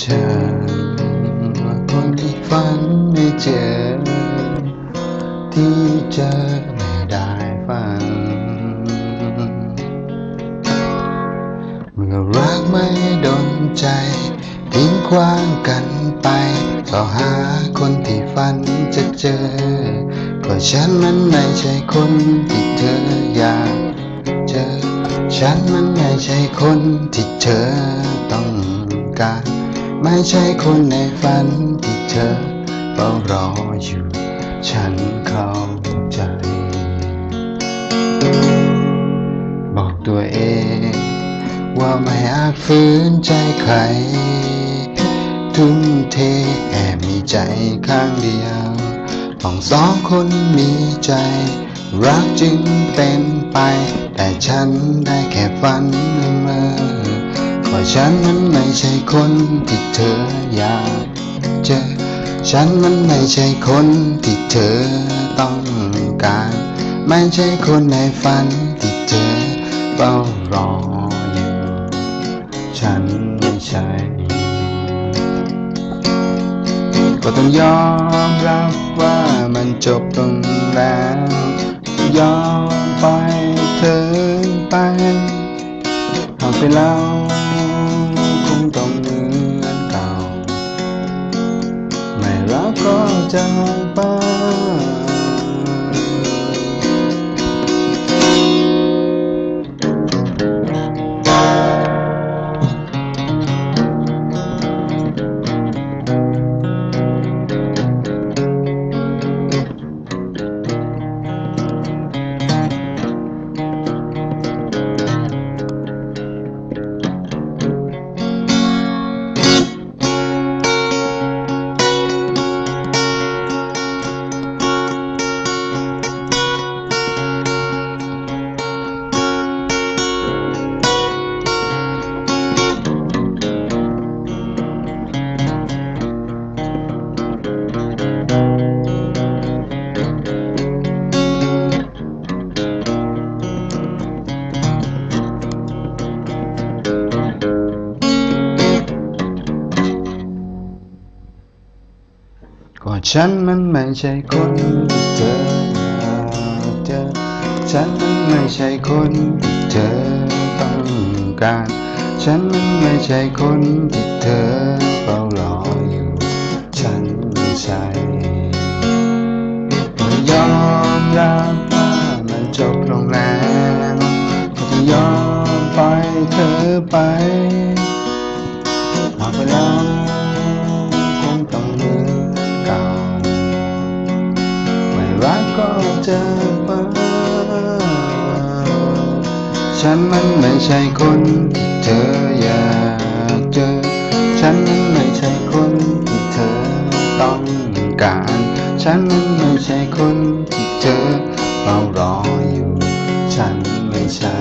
เชิญว่าคนที่ฝันไม่เจอ ที่เจอไม่ได้ฝัน เมื่อรักไม่โดนใจ ทิ้งขว้างกันไปก็หาคนที่ฝันจะเจอก็ฉันมันไม่ใช่คนที่เธออยากเจอ ฉันมันไม่ใช่คนที่เธอต้องการ ไม่ใช่คนในฝันที่เธอเฝ้ารออยู่ ฉันเข้าใจ บอกตัวเอง ว่าไม่อาจฝืนใจใคร ทุ่มเทแอบมีใจข้างเดียวต้องสองคนมีใจ รักจึงเป็นไป แต่ฉันได้แค่ฝันละเมอ ก็ฉันมันไม่ใช่คนที่เธออยากเจอ ฉันมันไม่ใช่คนที่เธอต้องการ ไม่ใช่คนในฝันที่เธอเฝ้ารออยู่ ฉันไม่ใช่ก็ต้องยอมรับว่ามันจบลงแล้ว ยอมไปเธอไปหากไปแล้ว ก ก็ฉันมันไม่ใช่คนที่เธออากเจอฉันมันไม่ใช่คนที่เธอต้องการ ฉันมันไม่ใช่คนที่เธอเฝ้ารออยู่ ฉันไม่ใช่ก็ยอมรับว่ามันจบลงแล้วก็จะยอมปล่อยเธอไปหากไปแล้ว ก็จะไป ฉันมันไม่ใช่คนที่เธออยากเจอ ฉันมันไม่ใช่คนที่เธอต้องการ ฉันมันไม่ใช่คนที่เธอเฝ้ารออยู่ ฉันไม่ใช่